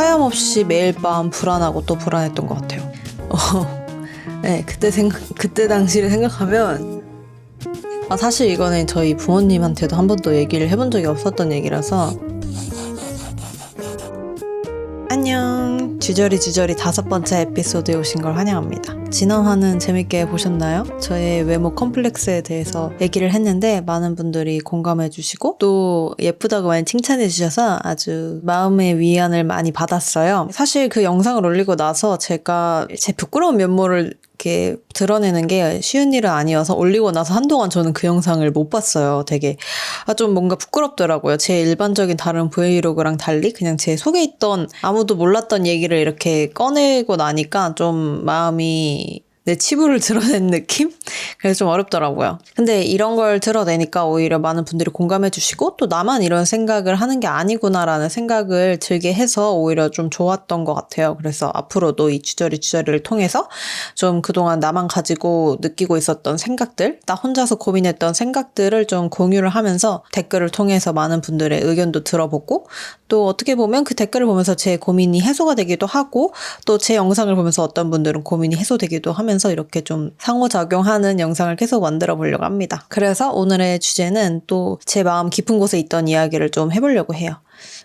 하염없이 매일 밤 불안하고 또 불안했던 것 같아요. 어, 네, 그때 생각, 그때 당시를 생각하면 아, 사실 이거는 저희 부모님한테도 한 번도 얘기를 해본 적이 없었던 얘기라서. 안녕. 주저리 주저리 다섯 번째 에피소드에 오신 걸 환영합니다 지난화는 재밌게 보셨나요? 저의 외모 컴플렉스에 대해서 얘기를 했는데 많은 분들이 공감해 주시고 또 예쁘다고 많이 칭찬해 주셔서 아주 마음의 위안을 많이 받았어요 사실 그 영상을 올리고 나서 제가 제 부끄러운 면모를 이렇게 드러내는 게 쉬운 일은 아니어서 올리고 나서 한동안 저는 그 영상을 못 봤어요. 되게 아, 좀 뭔가 부끄럽더라고요. 제 일반적인 다른 브이로그랑 달리 그냥 제 속에 있던 아무도 몰랐던 얘기를 이렇게 꺼내고 나니까 좀 마음이 내 치부를 드러낸 느낌? 그래서 좀 어렵더라고요. 근데 이런 걸 드러내니까 오히려 많은 분들이 공감해 주시고 또 나만 이런 생각을 하는 게 아니구나라는 생각을 들게 해서 오히려 좀 좋았던 것 같아요. 그래서 앞으로도 이 주저리 주저리를 통해서 좀 그동안 나만 가지고 느끼고 있었던 생각들, 나 혼자서 고민했던 생각들을 좀 공유를 하면서 댓글을 통해서 많은 분들의 의견도 들어보고 또 어떻게 보면 그 댓글을 보면서 제 고민이 해소가 되기도 하고 또 제 영상을 보면서 어떤 분들은 고민이 해소되기도 하면서 이렇게 좀 상호작용하는 영상을 계속 만들어 보려고 합니다. 그래서 오늘의 주제는 또 제 마음 깊은 곳에 있던 이야기를 좀 해보려고 해요.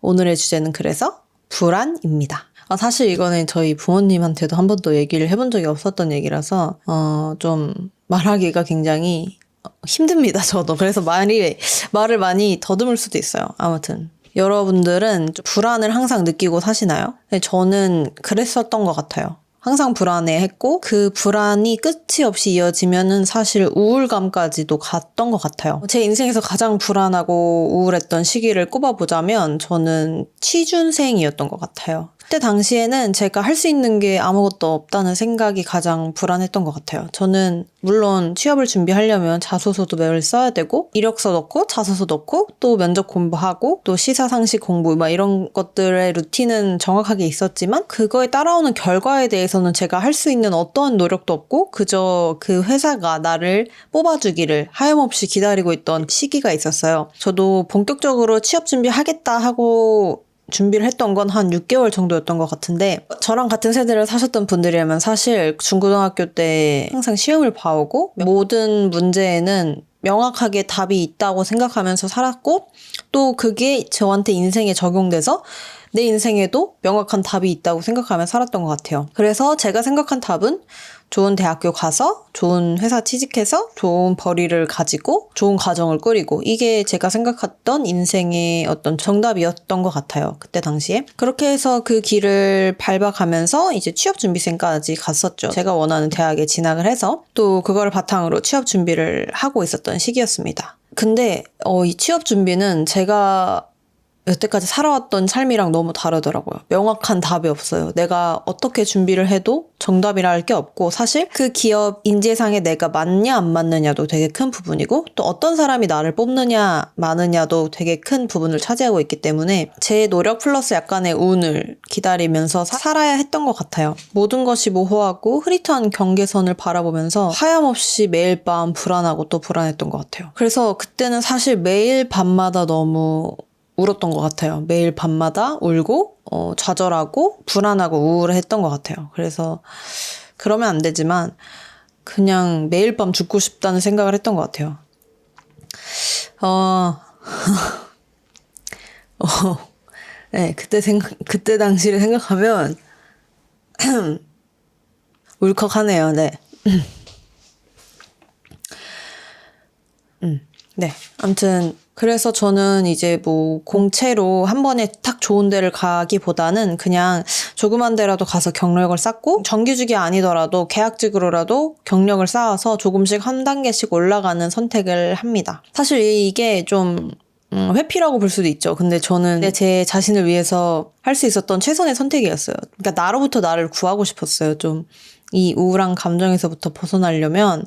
오늘의 주제는 그래서 불안입니다. 아, 사실 이거는 저희 부모님한테도 한 번도 얘기를 해본 적이 없었던 얘기라서 어, 좀 말하기가 굉장히 힘듭니다. 저도 그래서 말이 말을 많이 더듬을 수도 있어요. 아무튼 여러분들은 좀 불안을 항상 느끼고 사시나요? 네, 저는 그랬었던 것 같아요. 항상 불안해했고 그 불안이 끝이 없이 이어지면은 사실 우울감까지도 갔던 것 같아요. 제 인생에서 가장 불안하고 우울했던 시기를 꼽아보자면 저는 취준생이었던 것 같아요. 그때 당시에는 제가 할 수 있는 게 아무것도 없다는 생각이 가장 불안했던 것 같아요. 저는 물론 취업을 준비하려면 자소서도 매일 써야 되고 이력서 넣고 자소서 넣고 또 면접 공부하고 또 시사 상식 공부 막 이런 것들의 루틴은 정확하게 있었지만 그거에 따라오는 결과에 대해서는 제가 할 수 있는 어떠한 노력도 없고 그저 그 회사가 나를 뽑아주기를 하염없이 기다리고 있던 시기가 있었어요. 저도 본격적으로 취업 준비하겠다 하고 준비를 했던 건 한 6개월 정도였던 것 같은데 저랑 같은 세대를 사셨던 분들이라면 사실 중고등학교 때 항상 시험을 봐오고 모든 문제에는 명확하게 답이 있다고 생각하면서 살았고 또 그게 저한테 인생에 적용돼서 내 인생에도 명확한 답이 있다고 생각하며 살았던 것 같아요. 그래서 제가 생각한 답은 좋은 대학교 가서 좋은 회사 취직해서 좋은 벌이를 가지고 좋은 가정을 꾸리고 이게 제가 생각했던 인생의 어떤 정답이었던 것 같아요. 그때 당시에. 그렇게 해서 그 길을 밟아가면서 이제 취업 준비생까지 갔었죠. 제가 원하는 대학에 진학을 해서 또 그거를 바탕으로 취업 준비를 하고 있었던 시기였습니다. 근데 어, 이 취업 준비는 제가 여태까지 살아왔던 삶이랑 너무 다르더라고요. 명확한 답이 없어요. 내가 어떻게 준비를 해도 정답이라 할 게 없고 사실 그 기업 인재상에 내가 맞냐 안 맞느냐도 되게 큰 부분이고 또 어떤 사람이 나를 뽑느냐 마느냐도 되게 큰 부분을 차지하고 있기 때문에 제 노력 플러스 약간의 운을 기다리면서 살아야 했던 것 같아요. 모든 것이 모호하고 흐릿한 경계선을 바라보면서 하염없이 매일 밤 불안하고 또 불안했던 것 같아요. 그래서 그때는 사실 매일 밤마다 너무 울었던 것 같아요. 매일 밤마다 울고 어, 좌절하고 불안하고 우울했던 것 같아요. 그래서 그러면 안 되지만 그냥 매일 밤 죽고 싶다는 생각을 했던 것 같아요. 어, 어, 네, 그때 생각, 그때 당시를 생각하면 울컥하네요. 네. 음, 네. 아무튼 그래서 저는 이제 뭐 공채로 한 번에 딱 좋은 데를 가기보다는 그냥 조그만 데라도 가서 경력을 쌓고 정규직이 아니더라도 계약직으로라도 경력을 쌓아서 조금씩 한 단계씩 올라가는 선택을 합니다. 사실 이게 좀 음, 회피라고 볼 수도 있죠. 근데 저는 제 자신을 위해서 할 수 있었던 최선의 선택이었어요. 그러니까 나로부터 나를 구하고 싶었어요. 좀 이 우울한 감정에서부터 벗어나려면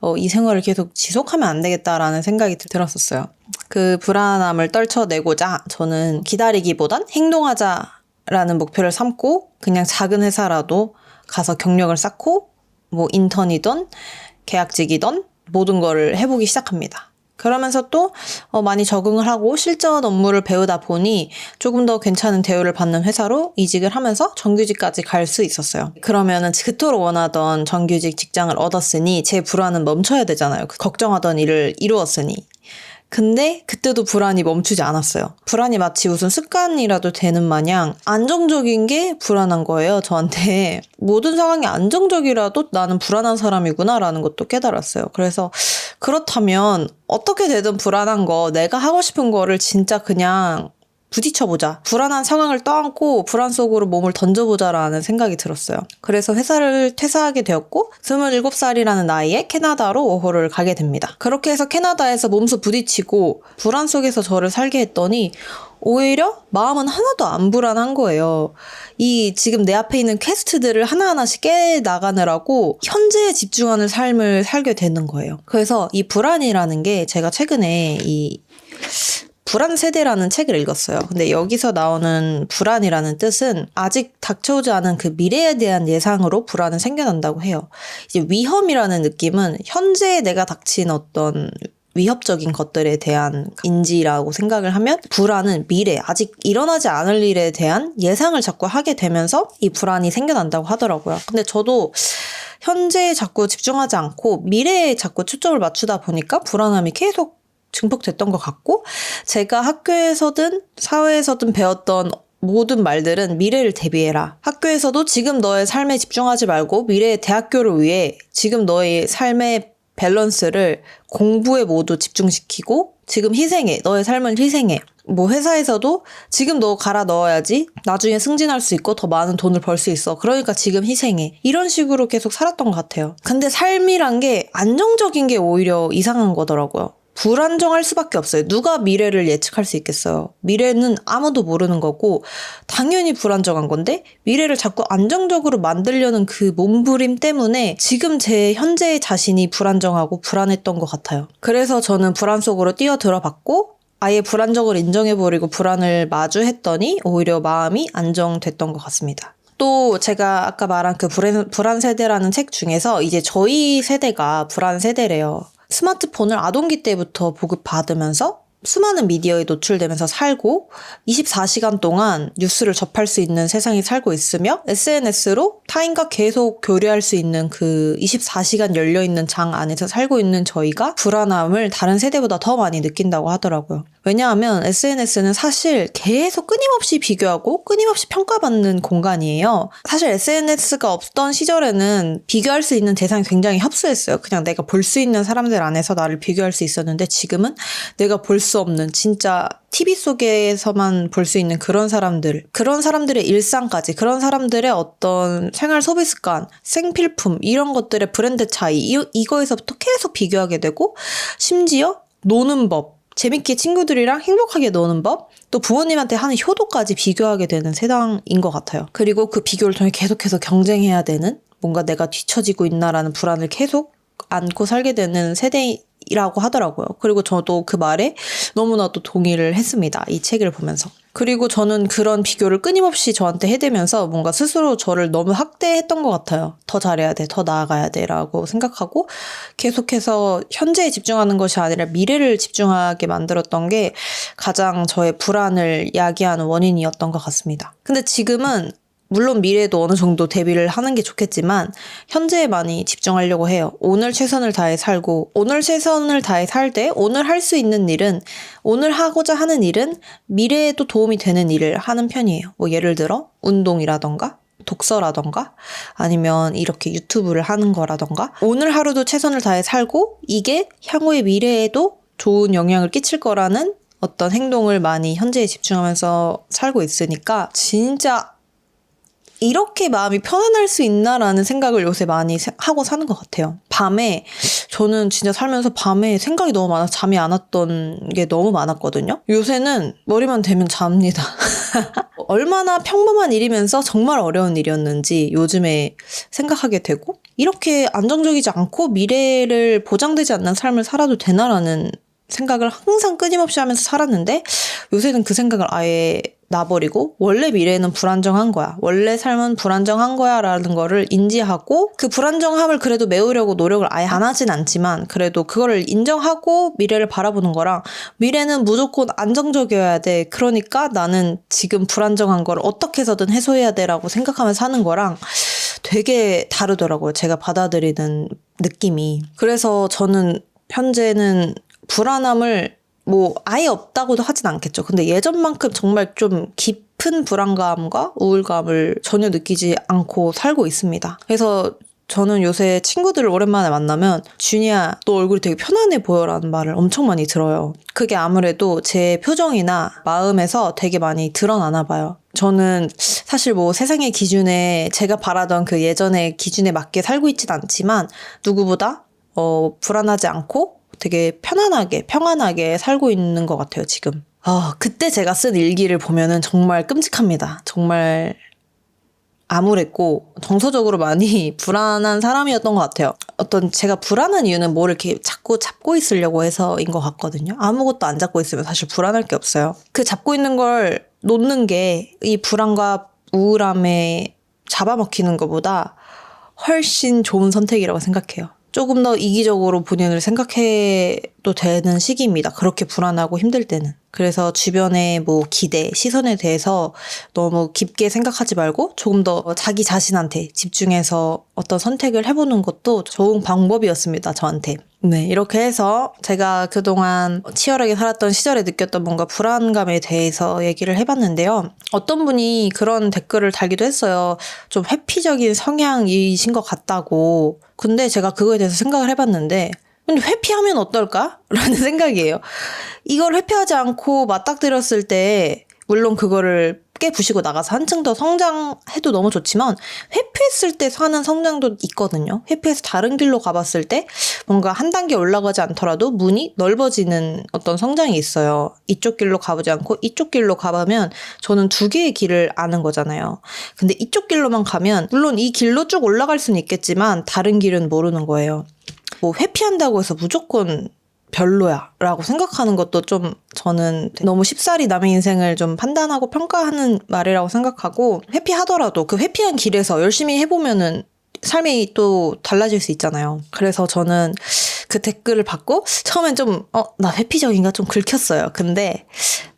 어, 이 생활을 계속 지속하면 안 되겠다라는 생각이 들었었어요. 그 불안함을 떨쳐내고자 저는 기다리기보단 행동하자라는 목표를 삼고 그냥 작은 회사라도 가서 경력을 쌓고 뭐 인턴이던 계약직이던 모든 거를 해보기 시작합니다. 그러면서 또 어, 많이 적응을 하고 실전 업무를 배우다 보니 조금 더 괜찮은 대우를 받는 회사로 이직을 하면서 정규직까지 갈 수 있었어요. 그러면은 그토록 원하던 정규직 직장을 얻었으니 제 불안은 멈춰야 되잖아요. 그 걱정하던 일을 이루었으니. 근데 그때도 불안이 멈추지 않았어요. 불안이 마치 무슨 습관이라도 되는 마냥 안정적인 게 불안한 거예요, 저한테. 모든 상황이 안정적이라도 나는 불안한 사람이구나라는 것도 깨달았어요. 그래서 그렇다면 어떻게 되든 불안한 거, 내가 하고 싶은 거를 진짜 그냥 부딪혀보자. 불안한 상황을 떠안고 불안 속으로 몸을 던져보자라는 생각이 들었어요. 그래서 회사를 퇴사하게 되었고 27살이라는 나이에 캐나다로 5호를 가게 됩니다. 그렇게 해서 캐나다에서 몸소 부딪히고 불안 속에서 저를 살게 했더니 오히려 마음은 하나도 안 불안한 거예요. 이 지금 내 앞에 있는 퀘스트들을 하나하나씩 깨 나가느라고 현재에 집중하는 삶을 살게 되는 거예요. 그래서 이 불안이라는 게 제가 최근에 이 불안 세대라는 책을 읽었어요. 근데 여기서 나오는 불안이라는 뜻은 아직 닥쳐오지 않은 그 미래에 대한 예상으로 불안은 생겨난다고 해요. 이제 위험이라는 느낌은 현재에 내가 닥친 어떤 위협적인 것들에 대한 인지라고 생각을 하면 불안은 미래, 아직 일어나지 않을 일에 대한 예상을 자꾸 하게 되면서 이 불안이 생겨난다고 하더라고요. 근데 저도 현재에 자꾸 집중하지 않고 미래에 자꾸 초점을 맞추다 보니까 불안함이 계속 증폭됐던 것 같고 제가 학교에서든 사회에서든 배웠던 모든 말들은 미래를 대비해라. 학교에서도 지금 너의 삶에 집중하지 말고 미래의 대학교를 위해 지금 너의 삶의 밸런스를 공부에 모두 집중시키고 지금 희생해. 너의 삶을 희생해. 뭐 회사에서도 지금 너 갈아 넣어야지 나중에 승진할 수 있고 더 많은 돈을 벌 수 있어. 그러니까 지금 희생해. 이런 식으로 계속 살았던 것 같아요. 근데 삶이란 게 안정적인 게 오히려 이상한 거더라고요. 불안정할 수밖에 없어요. 누가 미래를 예측할 수 있겠어요. 미래는 아무도 모르는 거고, 당연히 불안정한 건데, 미래를 자꾸 안정적으로 만들려는 그 몸부림 때문에 지금 제 현재의 자신이 불안정하고 불안했던 것 같아요. 그래서 저는 불안 속으로 뛰어들어 봤고, 아예 불안정을 인정해버리고 불안을 마주했더니 오히려 마음이 안정됐던 것 같습니다. 또 제가 아까 말한 그 불안, 불안 세대라는 책 중에서 이제 저희 세대가 불안 세대래요. 스마트폰을 아동기 때부터 보급받으면서 수많은 미디어에 노출되면서 살고 24시간 동안 뉴스를 접할 수 있는 세상에 살고 있으며 SNS로 타인과 계속 교류할 수 있는 그 24시간 열려있는 장 안에서 살고 있는 저희가 불안함을 다른 세대보다 더 많이 느낀다고 하더라고요. 왜냐하면 SNS는 사실 계속 끊임없이 비교하고 끊임없이 평가받는 공간이에요. 사실 SNS가 없던 시절에는 비교할 수 있는 대상이 굉장히 협소했어요. 그냥 내가 볼 수 있는 사람들 안에서 나를 비교할 수 있었는데 지금은 내가 볼 수 없는 진짜 TV 속에서만 볼 수 있는 그런 사람들, 그런 사람들의 일상까지, 그런 사람들의 어떤 생활 소비 습관, 생필품, 이런 것들의 브랜드 차이, 이, 이거에서부터 계속 비교하게 되고, 심지어 노는 법, 재밌게 친구들이랑 행복하게 노는 법, 또 부모님한테 하는 효도까지 비교하게 되는 세상인 것 같아요. 그리고 그 비교를 통해 계속해서 경쟁해야 되는 뭔가 내가 뒤처지고 있나라는 불안을 계속 안고 살게 되는 세대이라고 하더라고요. 그리고 저도 그 말에 너무나도 동의를 했습니다. 이 책을 보면서. 그리고 저는 그런 비교를 끊임없이 저한테 해대면서 뭔가 스스로 저를 너무 학대했던 것 같아요. 더 잘해야 돼, 더 나아가야 돼, 라고 생각하고 계속해서 현재에 집중하는 것이 아니라 미래를 집중하게 만들었던 게 가장 저의 불안을 야기하는 원인이었던 것 같습니다. 근데 지금은 물론 미래에도 어느 정도 대비를 하는 게 좋겠지만 현재에 많이 집중하려고 해요. 오늘 최선을 다해 살고 오늘 최선을 다해 살때 오늘 할 수 있는 일은 오늘 하고자 하는 일은 미래에도 도움이 되는 일을 하는 편이에요. 뭐 예를 들어 운동이라던가 독서라던가 아니면 이렇게 유튜브를 하는 거라던가 오늘 하루도 최선을 다해 살고 이게 향후의 미래에도 좋은 영향을 끼칠 거라는 어떤 행동을 많이 현재에 집중하면서 살고 있으니까 진짜 이렇게 마음이 편안할 수 있나라는 생각을 요새 많이 하고 사는 것 같아요. 밤에 저는 진짜 살면서 밤에 생각이 너무 많아서 잠이 안 왔던 게 너무 많았거든요. 요새는 머리만 대면 잡니다. 얼마나 평범한 일이면서 정말 어려운 일이었는지 요즘에 생각하게 되고 이렇게 안정적이지 않고 미래를 보장되지 않는 삶을 살아도 되나라는 생각을 항상 끊임없이 하면서 살았는데 요새는 그 생각을 아예 놔버리고 원래 미래는 불안정한 거야. 원래 삶은 불안정한 거야 라는 거를 인지하고 그 불안정함을 그래도 메우려고 노력을 아예 안 하진 않지만 그래도 그거를 인정하고 미래를 바라보는 거랑 미래는 무조건 안정적이어야 돼. 그러니까 나는 지금 불안정한 걸 어떻게 해서든 해소해야 돼라고 생각하면서 사는 거랑 되게 다르더라고요. 제가 받아들이는 느낌이. 그래서 저는 현재는 불안함을 뭐 아예 없다고도 하진 않겠죠. 근데 예전만큼 정말 좀 깊은 불안감과 우울감을 전혀 느끼지 않고 살고 있습니다. 그래서 저는 요새 친구들을 오랜만에 만나면 준이야 너 얼굴이 되게 편안해 보여라는 말을 엄청 많이 들어요. 그게 아무래도 제 표정이나 마음에서 되게 많이 드러나나 봐요. 저는 사실 뭐 세상의 기준에 제가 바라던 그 예전의 기준에 맞게 살고 있진 않지만 누구보다 어 불안하지 않고 되게 편안하게 평안하게 살고 있는 것 같아요 지금. 아 그때 제가 쓴 일기를 보면은 정말 끔찍합니다. 정말 암울했고 정서적으로 많이 불안한 사람이었던 것 같아요. 어떤 제가 불안한 이유는 뭐를 이렇게 자꾸 잡고 있으려고 해서인 것 같거든요. 아무것도 안 잡고 있으면 사실 불안할 게 없어요. 그 잡고 있는 걸 놓는 게 이 불안과 우울함에 잡아먹히는 것보다 훨씬 좋은 선택이라고 생각해요. 조금 더 이기적으로 본인을 생각해 도 되는 시기입니다. 그렇게 불안하고 힘들 때는. 그래서 주변의 뭐 기대, 시선에 대해서 너무 깊게 생각하지 말고 조금 더 자기 자신한테 집중해서 어떤 선택을 해보는 것도 좋은 방법이었습니다. 저한테. 네, 이렇게 해서 제가 그동안 치열하게 살았던 시절에 느꼈던 뭔가 불안감에 대해서 얘기를 해봤는데요. 어떤 분이 그런 댓글을 달기도 했어요. 좀 회피적인 성향이신 것 같다고. 근데 제가 그거에 대해서 생각을 해봤는데, 회피하면 어떨까? 라는 생각이에요. 이걸 회피하지 않고 맞닥뜨렸을 때, 물론 그거를 깨부시고 나가서 한층 더 성장해도 너무 좋지만, 회피했을 때 사는 성장도 있거든요. 회피해서 다른 길로 가봤을 때, 뭔가 한 단계 올라가지 않더라도 문이 넓어지는 어떤 성장이 있어요. 이쪽 길로 가보지 않고 이쪽 길로 가보면 저는 두 개의 길을 아는 거잖아요. 근데 이쪽 길로만 가면, 물론 이 길로 쭉 올라갈 수는 있겠지만, 다른 길은 모르는 거예요. 뭐 회피한다고 해서 무조건 별로야 라고 생각하는 것도 좀 저는 너무 쉽사리 남의 인생을 좀 판단하고 평가하는 말이라고 생각하고 회피하더라도 그 회피한 길에서 열심히 해보면은 삶이 또 달라질 수 있잖아요. 그래서 저는 그 댓글을 받고 처음엔 좀, 어, 나 회피적인가 좀 긁혔어요. 근데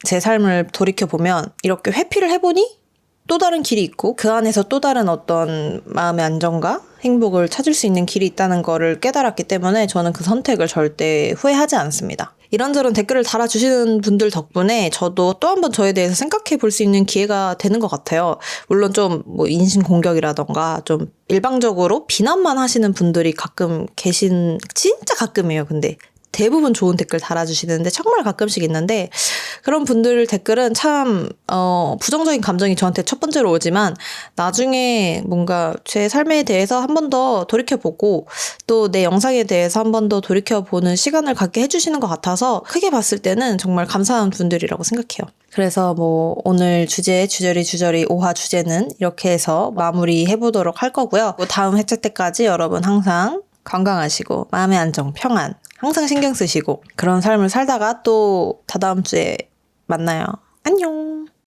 제 삶을 돌이켜보면 이렇게 회피를 해보니 또 다른 길이 있고 그 안에서 또 다른 어떤 마음의 안정과 행복을 찾을 수 있는 길이 있다는 거를 깨달았기 때문에 저는 그 선택을 절대 후회하지 않습니다. 이런저런 댓글을 달아주시는 분들 덕분에 저도 또 한 번 저에 대해서 생각해 볼 수 있는 기회가 되는 것 같아요. 물론 좀 뭐 인신공격이라던가 좀 일방적으로 비난만 하시는 분들이 가끔 계신, 진짜 가끔이에요, 근데. 대부분 좋은 댓글 달아주시는데 정말 가끔씩 있는데 그런 분들 댓글은 참 어, 부정적인 감정이 저한테 첫 번째로 오지만 나중에 뭔가 제 삶에 대해서 한 번 더 돌이켜보고 또 내 영상에 대해서 한 번 더 돌이켜보는 시간을 갖게 해주시는 것 같아서 크게 봤을 때는 정말 감사한 분들이라고 생각해요. 그래서 뭐 오늘 주제 주저리 주저리 오화 주제는 이렇게 해서 마무리 해보도록 할 거고요. 뭐 다음 회차 때까지 여러분 항상 건강하시고 마음의 안정, 평안 항상 신경 쓰시고 그런 삶을 살다가 또 다다음 주에 만나요. 안녕.